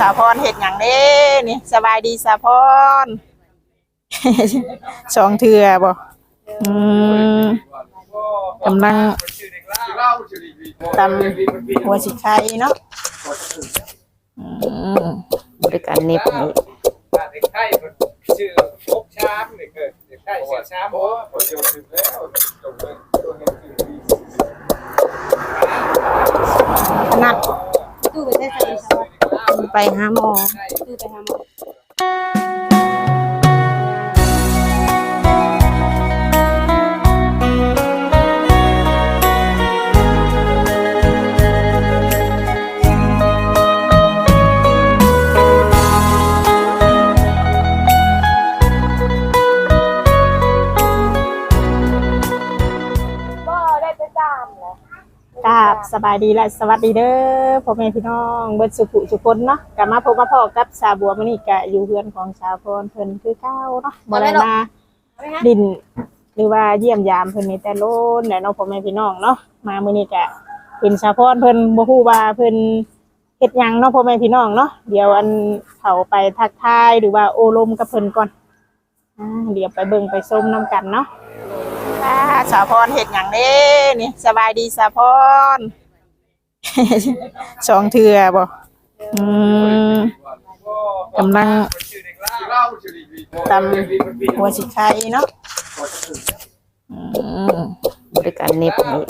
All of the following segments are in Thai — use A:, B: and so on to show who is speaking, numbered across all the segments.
A: สาวพรเห็ดอย่างเด้นี่สบายดีสาวพรสองเทือบ่อืมกำลังตำหัวสิไข่เนาะอืม
B: บริการเน็บนี่
C: เด็กไทยมันชื่อพกช้ำเด็กเกิดเด็กไทยชื่อช้ำโอ้ผมจะถึงแล้วจบเลยตัวนี้คือ
A: ขนาด
D: ตู้ไปใช้ใส่ซอส
B: ไปหาหมอ
D: ตู้ไปทำ
A: ก บสบายดีและสวัสดีเด้อพ่อแม่พี่น้องเบิดสุขุสุคนเนาะกลับมาพบมาพ่อกับสาวบัวมื้อนี้ก็อยู่เฮือนของสาวพรเพิ่นคือเก่าเนาะบ่ได้มาดิน หรือว่าเยี่ยมยามเพิ่นนี่แต่โลนแหละเนาะพ่อแม่พี่น้องเนาะมามื้อนี้ก็เห็นสาวพรเพิ่นบ่ฮู้ว่าเพิ่นเฮ็ดหยังเนาะพ่อแม่พี่น้องเนาะเดี๋ยวอันเขาไปทักทายหรือว่าโอลมกับเพิ่นก่อนอ่าเดี๋ยวไปเบิ่งไปชมนํกันเนาะอ่าสาวพรเฮ็ดหยังเด้นี่สบายดีสาวพร สองเทือบ่อืมกำลัง
C: ชื่อเด็กเล่าชื่อดี
A: ตำหัวสิไข่เนาะอืม
B: บริการเน็บนี่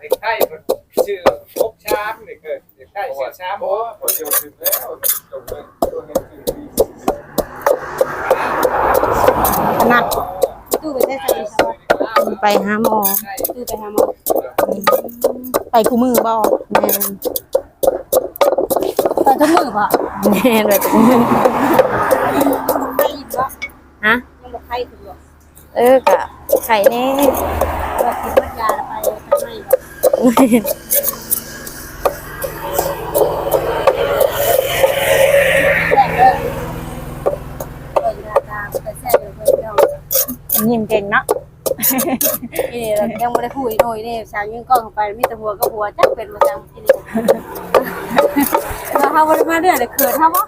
C: เด็กไทยมันชื่อพกช้ำเด็กเกิดเด็กไทยชื่อช้ำโอ้ผมจะถึงแล้วจบเลยตัวนี้คือ
A: ขนาด
D: ตู้ไปใช้ใส่ซอส
B: ไปหาหมอ
D: ตู้ไปทำ
A: ไปคู่มือบ่
B: แม่น
D: ไปทุกมือป่ะ
B: แม่นไปตรงนั้น
D: ใครอีกป่ะ
B: ฮะ
D: ยังบอกใครถึงหรอก
B: เออกะไข่แน่
D: บอกกินวัดยาไปทำไมแรกเลยเปิดราคาไปแซ่บเลยเพื่อนเจ้า
A: ยิ้มเก่งเนาะ
D: นี่เรายังไม่ได้คุยหน่อยนี่สาวยิงกล้องเข้าไปมีแต่หัวกับหัวจักเป็นมาจังที่นี่เราเขาบริมาเรื่อยเลยเขินเขาปะ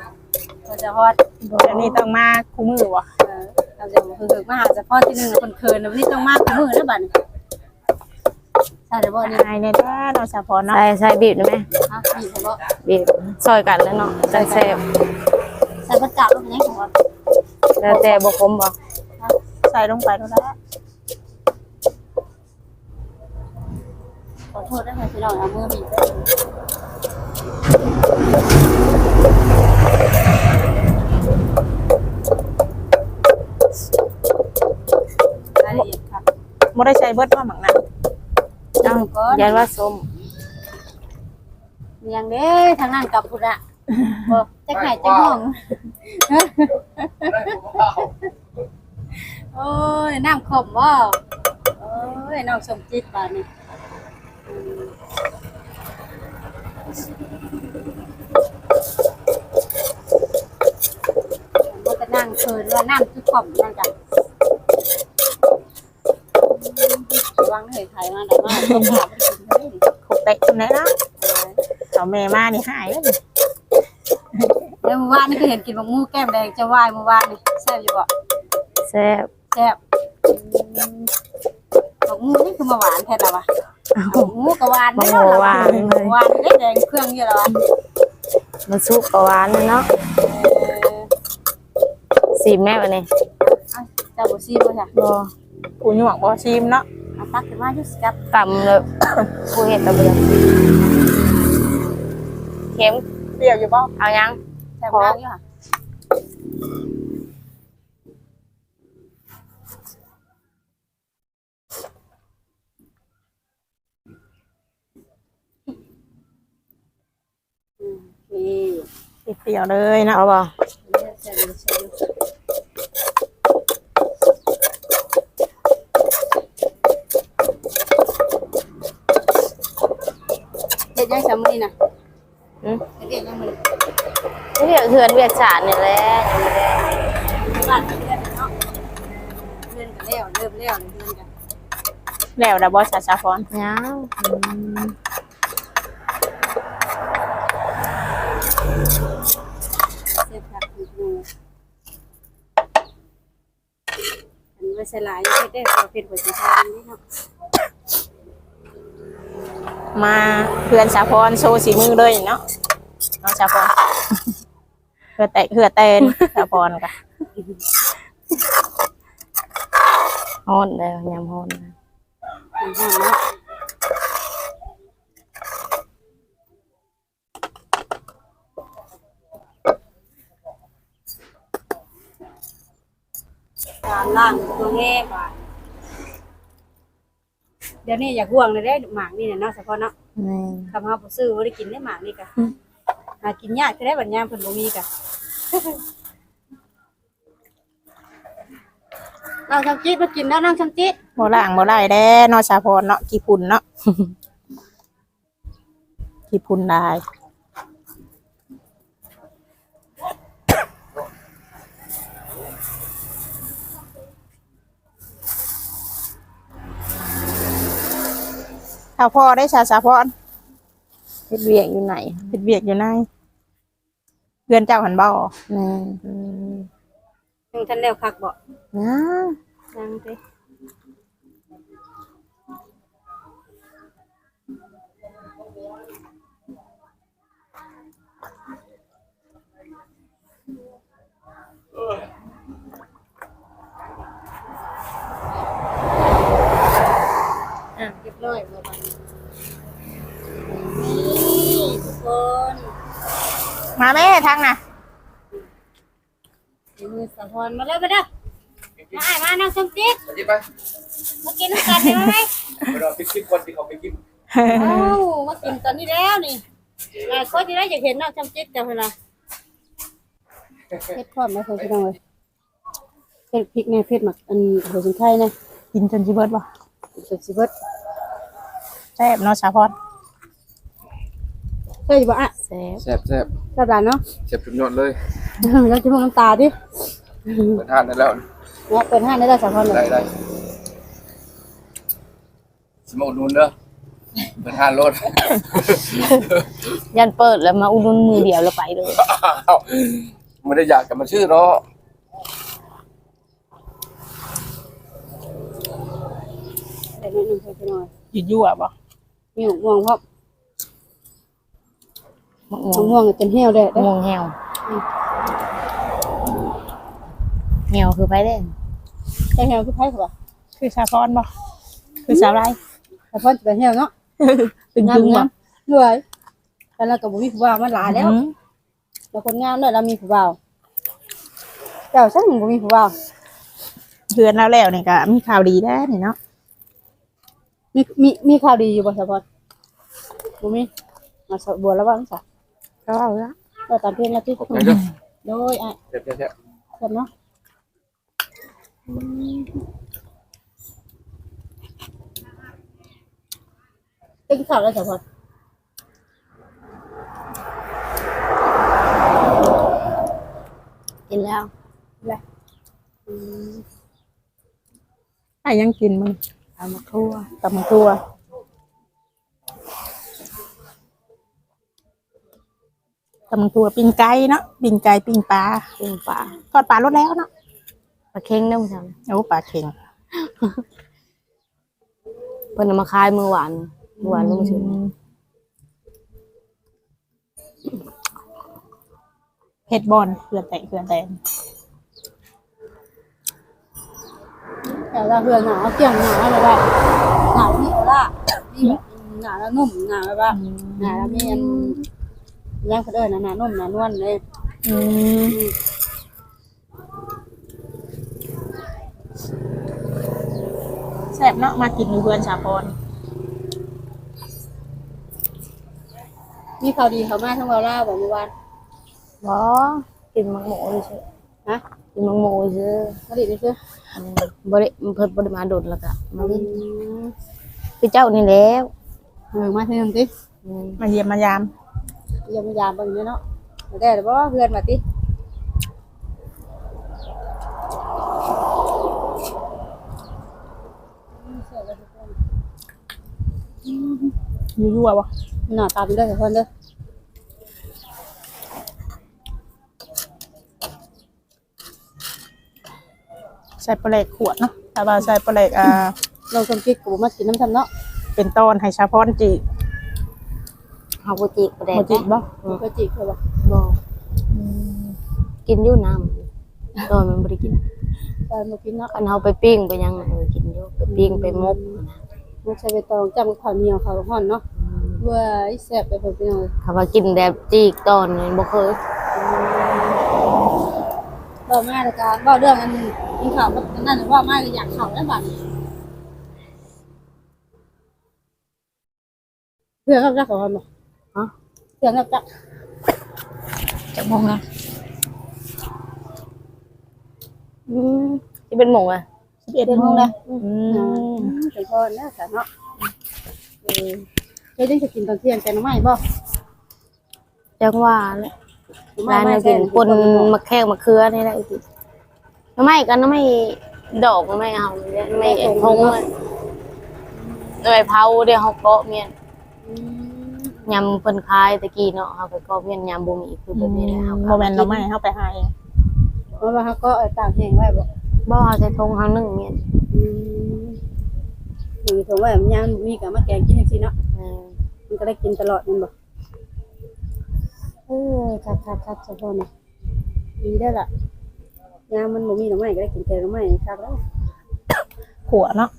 D: เราจะฮอด
A: เดี๋ยวนี้ต้องมาคู่มือบ่
D: เออเราจะมาคือมาหาเฉพาะที่หนึ่งคนเขินวันนี้ต้องมากมือแล้วบัดนี้ใช่หรือเปล่านี่
A: นายในแท้เนาะสะพรเนาะ
B: ใส่ใส่บีบได้ไหม
D: ฮะมีเขาบอก
B: บีบซอยกันแล้วเนาะจังแซ่บ
D: ใส่ประจับลูกนี้ของเรา
B: แล้วแต่บ่คมบ่
A: ใส่ลงไปแล้วนะ
D: ขอโทษด้วยค่ะที่เราเอามือบีบได้รายละเอียดครับ
A: บ่ได้ใช้เบิดว่าหมักนะ
D: เจ้าก่อน
B: ยันว่าส้ม
D: ยังเด้ทางนั้นกลับพุ่นอะบ่จะไข่จะห้องโอ้ยน้ำขมบ่โอ้ยน้องสมจิตบาดนี้อืม มันก็นั่งเคินว่าน้ำคือขมนั่นจ้ะระวังเหยไทยมาได้มากต้องหาไปกินเลย
A: ขุกเตะตรงไหนเนาะเอาแม่มานี่หายแล้วนี่
D: แล้วเมื่อวานนี่ก็เห็นกินบักมูแก้มแดงจะวายเมื่อวานนี่แซ่บอยู่บ่
B: แซ่บ
D: แซ่บอืมบักมูนี่คือมาหวานแท้ละวะ บักมูก็หวาน
B: บ่
D: แน่
B: โห
D: ล่ะ
B: หวานเลย
D: หวานได้แดงเครื่องอยู่แล้ววะ
B: มันสุกกะหวานเลยเนาะ
D: เออ
B: สีแม่วันนี้
D: เอาเจ้าบ่ซีบ่จ้ะ
B: บ่
A: ผู้หยวกบ่ชิมเนาะ
D: เอาตักขึ้นมาอยู่สิครับ
B: ตำเลยผู้เห็ดตะเบือเข็ม
A: เปรี้ยวอยู่บ่
B: เอายัง
D: แซ่บมากอยู่ค่ะ มนี่
A: เปรี้ยวเลยเนาะ
B: เอาบ่
D: แซ่บอยู่แซ่บอยู่เฮ็ดยังสามมื้อนี่น่ะ
B: อืม
D: เฮ็ดยังมื้อนี้
B: เรียกเฮือนเวียกสารนี่แหละยังไม่ได้
D: บ้านเพื่อนเนาะเพื่อนกันแล้วเริ่มแล้วเพื่อนกัน
A: แล้วนะบ่สาสะพร
B: ยัง
D: เส่ผักอีกหนูอันว่ใส่ลายเฮ็ได้พอเป็นหัวใจนี่เนาะ
A: มาเพื่อนสาพรโชว์สีมือเลยเนาะน้องสาพรเพื่อแตะเพื่อเตนสาพรกะ
B: ฮอนเลยยำฮอนนะ
D: อืเนาะ ล่างตัวแง่บ่าดเดี๋ยวนี้อยากห่วงเลยได้หมากนี่น่ะเนาะเฉพาะเนาะ
B: แม่น
D: คำเฮาบ่ซื้อบ่ได้กินได้หมากนี่กะหากินยากจะได้บัดยามเพิ่นบ่มีกะน้องชำจิตมากินแล้วน้องชำจิต
A: โบล่างโบไล่แด้น้องสาพรเนาะกี่พุ่นเนาะ กี่พุ่นได้ สาพรได้ชาสาพร
B: เฮ็ดเวียกอยู่ไหน
A: เฮ็ดเวียกอยู่ในเพื่อนเจ้าหันบ่อ
B: แม่น
D: ยังทันแล้วคักบ่
B: นะ
D: ยังติอะเรียบร้อยบ่บัดนี้นี่ทุกคน
A: มาแม่ทางน่ะ
D: ฝีมือสะพรมาเลยไปเด้อมาอ้ายมาน้องชมจิต
C: ไปกินไป
D: มากินน้ำกันได้ไหม
C: ไปรอไปกินคนที่เขาไปกิน
D: เอ้ามากินตอนนี้แล้วนี่หลายคนที่ได้อยากเห็นน้องชมจิตจังเลยล่ะเผ็ดพร้อมไหมเคยพี่น้องเลยเผ็ดพริกเนี่ยเผ็ดหมักอันหัวสิงไข่เนี่ย
A: กินจนจิเบิดบ่
D: สุดสิเบิด
A: แซ่บเนาะสาพร
D: เคยบ่อะ
B: แซ่บ
C: แซ่บแซ่บ
D: กระดานเนาะ
C: แซ่บสุดยอดเลย
D: แล้วจะมองน้ำตาดิ
C: เปิดทานได้แล้ว
D: เนี่ยเปิดห้างได้แล้วสะพรเล
C: ได้
D: ย
C: ได้สมอุดหนุนเด้อเปิดทานรถ
B: ยันเปิดแล้วมาอุดหนุนมือเดียวแล้วไปเลย
C: อ้าวไม่ได้อยากจะมาชื่อเนาะ
D: แต่นิดนึงพี่น้อง
A: หยุดยั่วบ่
D: มีหมม่วงเพราะ
B: มะ
D: มะ
B: ม่วง
D: ม่วงจนเหี่ยวเลย
B: มะม่วงแห้วแห้วคือไปเด้น
D: ใช่เหี่ยวคือไผ่ค่ะ
A: คือสาพรบ่คือสาวไร
D: สะพรจะเป็นเหี่ยวเนาะ
A: ตึง
D: งาม
A: ตึงบ่
D: งามเหนื่อยแต่เราก็บ่มีผู้บ่าวมันหลายแล้ว
A: อืม
D: เราคนงามเลยเรามีผู้บ่าวเจ้าช่างบ่มีผู้บ่าว
A: เพื่อนเราแล้วนี่ก็มีข่าวดีแล้วนี่เนาะ
D: มีมีมีข่าวดีอยู่บ่สะพอนบ่มีมาสะบัวแล้วว่ามันซะ
A: ก็เอาละ
D: ก็ตามเพียงแล้วที่
C: ขอบใจเด้อ
D: โดยอะ
C: แซ่บแซ่บแซ่บ
D: เสร็จเนาะตึงข่าวแล้วสะพอน
B: กินแล้ว
A: ไอ้ยังกินมัน
B: เอามาครัว
A: ตำบักทั่ว ตำบักทั่วปิ้งไก่เนาะปิ้งไก่ปิ้งปลา
B: ปิ้งปลา
A: ทอดปลารสแล้วเนาะ
B: ปลาเค็งเด้อผู้ชม
A: โอ้ปลาเค็ง
B: เพิ่นเอามาขายมื้อหวานมื้อหวานลงถึง
A: เผ็ดบอลเกลือแตะเกลือแตน
D: แต่ละเพื่อนหนาเกี่ยงหนาเลยว่าหนาที่เอาละนี่แบบหนาแล้วนุ่มหนาแบบว่าหนาแล้วมีอัน ย่างเขาเดินหนานุ่มหนานวลเลย
A: อืมแซ่บเนาะมากินอยู่เพื่อนชาพร
D: มีข่าวดีเขามาทั้งเราล่าบอกเมื่อวาน
B: บ่กินมักหมูเฉย
D: ฮะ
B: กินมักหมูเฉย
D: มาดิไปซื้อ
B: อืมบ่ได้เพิ่นบ่ได้มาโดดแล้วก็มาเล่นคือเจ้านี่แล้ว
D: เออมาที่นั่นติ
B: อืม
A: มาเยี่ยมมายาม
D: ยามยามบางเนาะมาได้หรือบ่เพื่อนมาติ
A: อยู่ยั่วบ่
D: หน้าตาเป็นเด้อเพื่อนเด้อ
A: ใส่ปลาเล็กขวดเนาะไปถ้าว่าใส่ปลาแหลกอ่า
D: เราสมคิดกูมากินน้ำทำเนาะ
A: เป็นต้นให้ชาพรจี
B: เฮาบ่จิกบ่ได้
A: บ่จีบ่
D: ก็จีคือว่า
B: บ่กินอยู่น้ำตอนมันบ่ได้กิน
D: ตอนมากินเนาะ
B: คันเฮาไปปิ้งไปหยังน่ะเออกินอยู่ไปปิ้งไปมก
D: มันใช้ใบตองจำข้าวเหนียวข้าวห่อนเนาะเว้ยแซ่บไปเพิ่นพี่น้อง
B: ถ้าว่ากินแบบจีกตอนนี่บ่เคย
D: เว้ามาแล้วก็เว้าเรื่องอันกินข้าวมันนั่นว่ามาก็อยากข้าวแล้วบัดนี้เพื่อนกับจักข้าวห่อนบ่
B: ฮะ
D: เพื่อนกับจัก
A: จะมองนะ
B: อืมสิเป็นหมงอะ
A: 11โมงแล้วอืม
D: เป็นพ่อแล้วค่ะเนาะเออเดี๋ยวจะกินตอนเที่ยงแกงหน่อไม้บ่
B: จังว่าแหละร้านน่ะกินคนมะแขกมะเขือนี่แหละอีกทีน้ำไม้กันน้ำไม้ดอกน้ำไม้เอาเนี่ยน้ำไม้พงอะน้ำไม้เผาเดี๋ยวเฮาเกาะเมียน
D: อืม
B: ยำเพิ่นขายตะกี้เนาะเฮาไปเกาะเมียนยำบ่มีคือแบบนี้แหละเฮา
A: บ่แม่นเราไม่เฮาไปหาเอง
D: เพราะว่าเขาก็เอาตากแห้งไว้บ่
B: บ่เอาใส่ทงเฮานึ่งเมียน
D: อืมมีถุงไว้มันยังมีกับมาแกงกินจังซี่เนาะ
B: เออ
D: มันก็ได้กินตลอดแมันบ่เออคักคักคักเฉพาะนี่ดีได้อล่ะยามมันบ่มีหน่อไม้ก็ได้กินแกงหน่อไม้คักแล้ว
A: ขัวเนาะ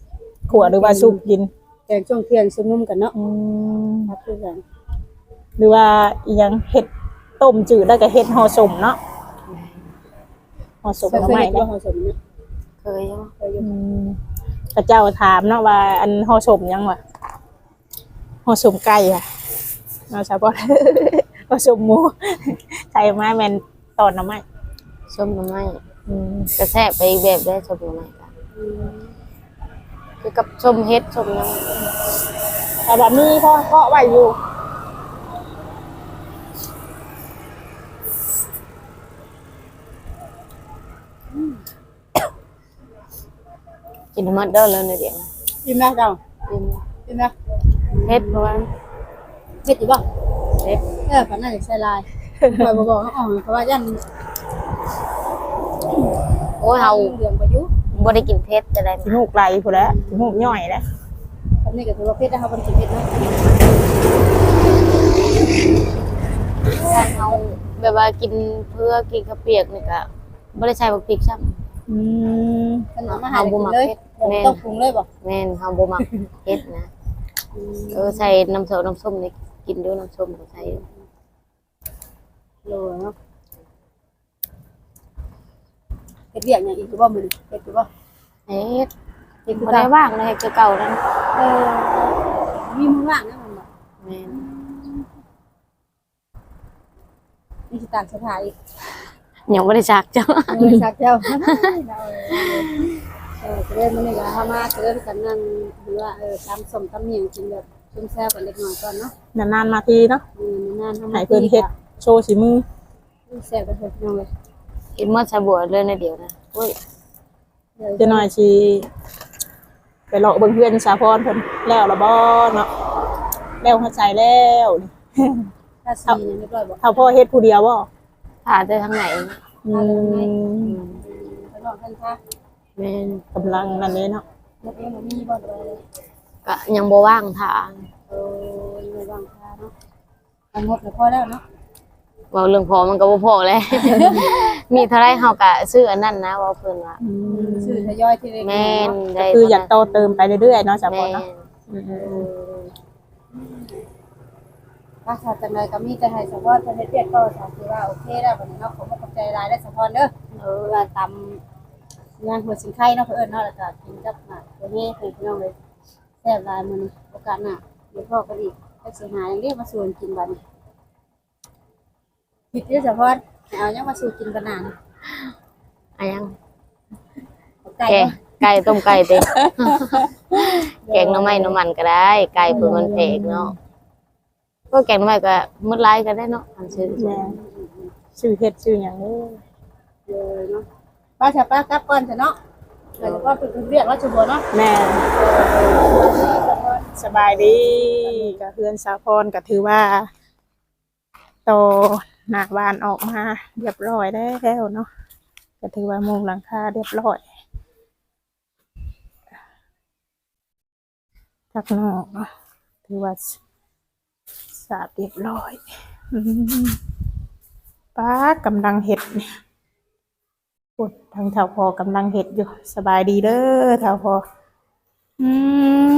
A: ขัวหรือว่าสุกกิน
D: แกงช่วงเที่ยงซุ่มนุ่มกันเนาะ
A: อืม
D: คักคือกัน
A: หรือว่าอีหยังเห็ดต้มจืดแล้วก็เห็ดห่อสมเนาะห่อสม
D: เคย
A: หน่อ
D: เคย
A: ไม้
D: เห็น
A: เนาะ
D: ว่าเขาสมเนี่ย
B: เคยอยู่
D: เคยอยู่
A: อืมพระเจ้าถามเนาะว่าอันห่อสมยังวะห่อสมไก่อะเราชาวบ้านห่อสมหมูใส่ไม้แมนตอนหน่อไม้
B: ส้มหน่อไม้
A: อืม
B: ก็แซ่บไปอีกแบบได้ส้มหน่อไม้ก็
D: อืม
B: คือกับส้มเฮ็ดส้มหยัง
A: แต่แบบนี้พ่อเพาะไว้อยู่
B: กินหมดเด้อแล้วเดี๋ยว
D: กินไหมเจ้า
B: กิน
D: กินไหม
B: เฮ็ดเพราะว่า
D: เฮ็ดอยู่บ่
B: เฮ็ด
D: เออฝันน่าจะใส่ลายคอยบ่บอกเขาออกเพราะว่ายัน
B: โอ้ยเฮา
D: เหลืองประยุ
B: บ่ได้กินเผ็ดแต่ได้
A: จมูกไหลพูดแล้วจมูกย่อยแล้ว
D: ตอนนี้ก็ถือว่าเพชรนะครับเป็นสิเพชรเนาะ
B: ถ้าเฮาแบบว่ากินเพื่อกินข้าวเปียกนี่ก็บ่ได้ใส่บักพริกซ้ำ
A: อืม
D: ขนมอาหารกิน เลยต้องปรุงเลยบ่
B: แม่นเฮาบ่มักเฮ็ดนะเออใส่น้ำส้มน้ำส้มนี่กินด้วยน้ำส้มก็ใส่
D: โลเนาะเฮ็ดเวียกอย่างอีกคือบ่มื้อนี้เฮ็ดคือบ่
B: เฮ็ด
D: เฮ็ดคือ
B: บ่
D: เก่า
B: ได้ว่างเลยเฮ็ดคือเก่านั่น
D: เออมีมือว่างนะมันบ่
B: แม่น
D: มีสิตากสถานอีก
B: ยังบ่ได้ซักจ้ะ
D: เออสักเจ้าเออเรีย นมื้อนี้ก็เฮามาเริ่มกันนั่งหรือว่าเออตำส้มตำเมี่ยงกินแบบชุ่มแซ่บกันเล็กน้อยก่อนเนาะ
A: นานๆมาทีเนาะ
D: อืมนานๆทำ
A: ให้เพิ่นเฮ็ดโชว์สีมือ
D: แซ่บกันเถอะน้องเลย
B: กินหมดสะบัวเลยในเดียวนะโอ้ย
A: จะหน่อยสิไปเลาะเบิ่งเพื่อนสาพรเพิ่นแล้วละบ่เนาะแล้วเข้าใจแล้ว
D: ถ้าสีเนี่ยเรียบร้อยบ่
A: ถ้าพ่อเฮ็ดผู้เดียวบ่
B: ผ่าได้ทางไหน
A: อืม
D: ไปลองกันค่ะ
B: แม่น
A: กำลังนั่นเลยเนาะ
D: แล้วเองบ่มีบ่ได้
B: ก็ยังบ่ว่างทาง
D: เออระวังค่ะเนาะเอางบแล้วพอแล้วเนาะ
B: เว้าเรื่องพอมันก็บ่พอแล้ว มีเท่าไรเฮาก็ซื้ออันนั้นนะเว่าเพิ่นว่า
D: ซื้อทยอยที่เล็ก
B: แม่นได้
A: คืออยากโตเติมไปเรื่อยๆเนาะสาพ
B: แม่
A: ร
B: น
A: เนาะอืม
D: ถ้าขาดจังไดก็มีแต่ให้สปอร์ตเพิ่นเฮ็ดเวียกต่อสาคือว่าโอเคแล้วบัดนี้เนาะขอขอบใจหลายได้สปอร์ตเด้อเออว่าตำ งานหัวสิงไข่เนาะเพิ่นเนาะแล้วก็กินกับหมากตัวนี้ให้พี่น้องเลยแซ่บหลายมื้อนี้โอกาสหน้าเดี๋ยวพ่อก็อีกจักสิหาอย่างเดียวมาชวนกินบัดนี้ผิดเด้อสปอร์ตเอายังมาสู่กินกันนาน
B: อะยัง
D: ไก่
B: แกง
D: เนาะ
B: ไก่ต้มไก่เด้แกงหน่อไม้หน่อมันก็ได้ ไก่เพิ่นมันแพงเนาะก็แกงหน่อไม้ก็มื้อหลายก็ได้เนาะอันซื้อ
A: แม่ชื่อเฮ็ดชื่อหยังเด้อ
D: เลยเนาะ ป้าชาป้ากลับก่อนเถอะเนาะแล้วก็เป็นเรียกว่าชุบเนาะ
A: แม่สบายดีกับเพื่อนสาพรก็ถือว่า โตหน้าบานออกมาเรียบร้อยได้แล้วเนาะก็ถือว่ามุงหลังคาเรียบร้อยทักนอกเนาะถือว่าสะอาดเรียบร้อยป้ากำลังเห็ดเนี่ย ปวดทางแถวพอกำลังเห็ดอยู่สบายดีเด้อแถวพออืม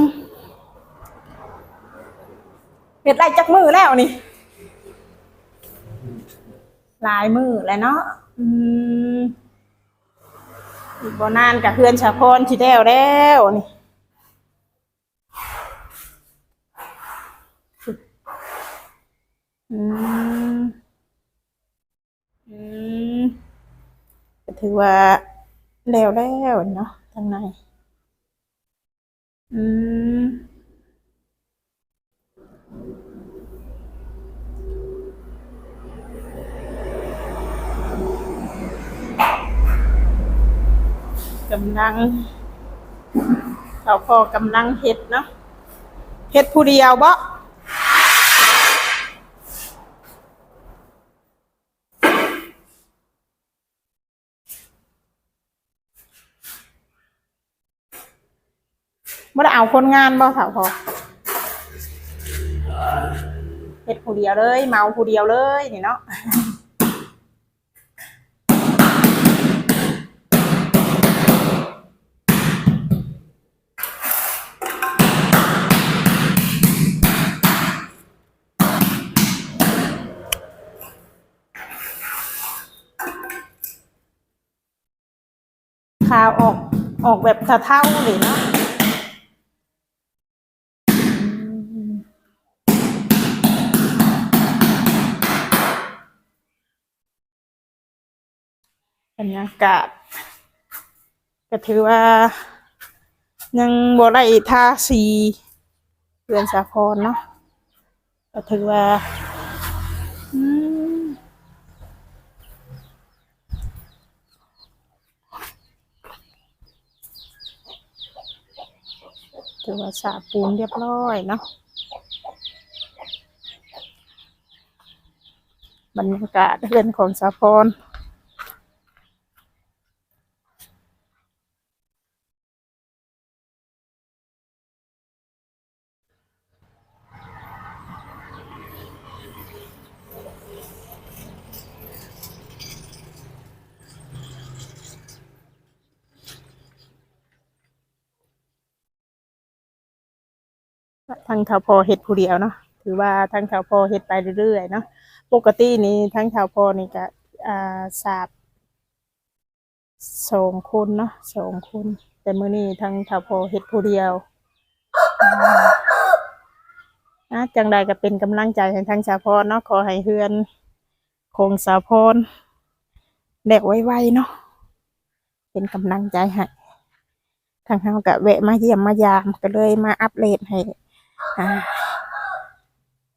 A: เห็ดไรจักมือแล้วนี่ลายมือแล้วเนาะอืมอีกบนานกับเพื่อนชาพรชิแล้วแล้วนี่อืมอืม ถือว่าแล้วแล้วเนาะทางใน อืมกำลังเราพอกำลังเฮ็ดเนาะเฮ็ดผู้เดียวบ่บ่ ได้เอาคนงานบ่สาวพอเฮ็ดผู้เดียวเลย เมาผู้เดียวเลยนี่เนาะข่าวออกออกแบบเท่าเลยเนาะ รรยากาศก็ถือว่า ยังบ่ได้ทาสีเรือนสาครเนาะก็ถือว่าถือว่าสาปูนเรียบร้อยเนาะบรรยากาศเรือนของสาพร ทางแถวพอเฮ็ดผู้เดียวเนาะถือว่าทางแถวพอเฮ็ดไปเรื่อยๆเนาะปกตินี่ทางแถวพอนี่ก็อ่าสาบสองคนเนาะสองคนแต่มื้อนี้ทางแถวพอเฮ็ดผู้เดียวอืมอะจังใดก็เป็นกำลังใจให้ทางสาพรเนาะขอให้เฮือนคงสาพรแดกไวๆเนาะเป็นกำลังใจให้ทางเฮาก็แวะมาเยี่ยมมายามก็เลยมาอัปเดตให้ อ่า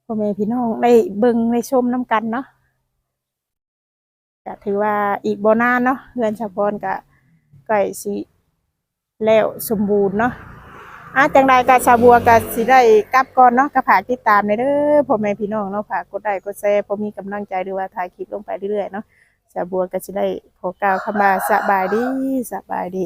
A: พ่อแม่พี่น้องได้เบิ่งได้ชมน้ำกันเนาะก็ถือว่าอีกบ่นานเนาะเรือนชาวพรก็ใกล้สิแล้วสมบูรณ์เนาะอะจังใดก็ชาวบัวก็สิได้กลับก่อนเนาะก็ฝากติดตามในเด้อพ่อแม่พี่น้องเนาะฝากกดไลค์กดแชร์พอมีกำลังใจหรือว่าถ่ายคลิปลงไปเรื่อยๆเนาะชาวบัวก็สิได้ขอกล่าวคำว่าสบายดีสบายดี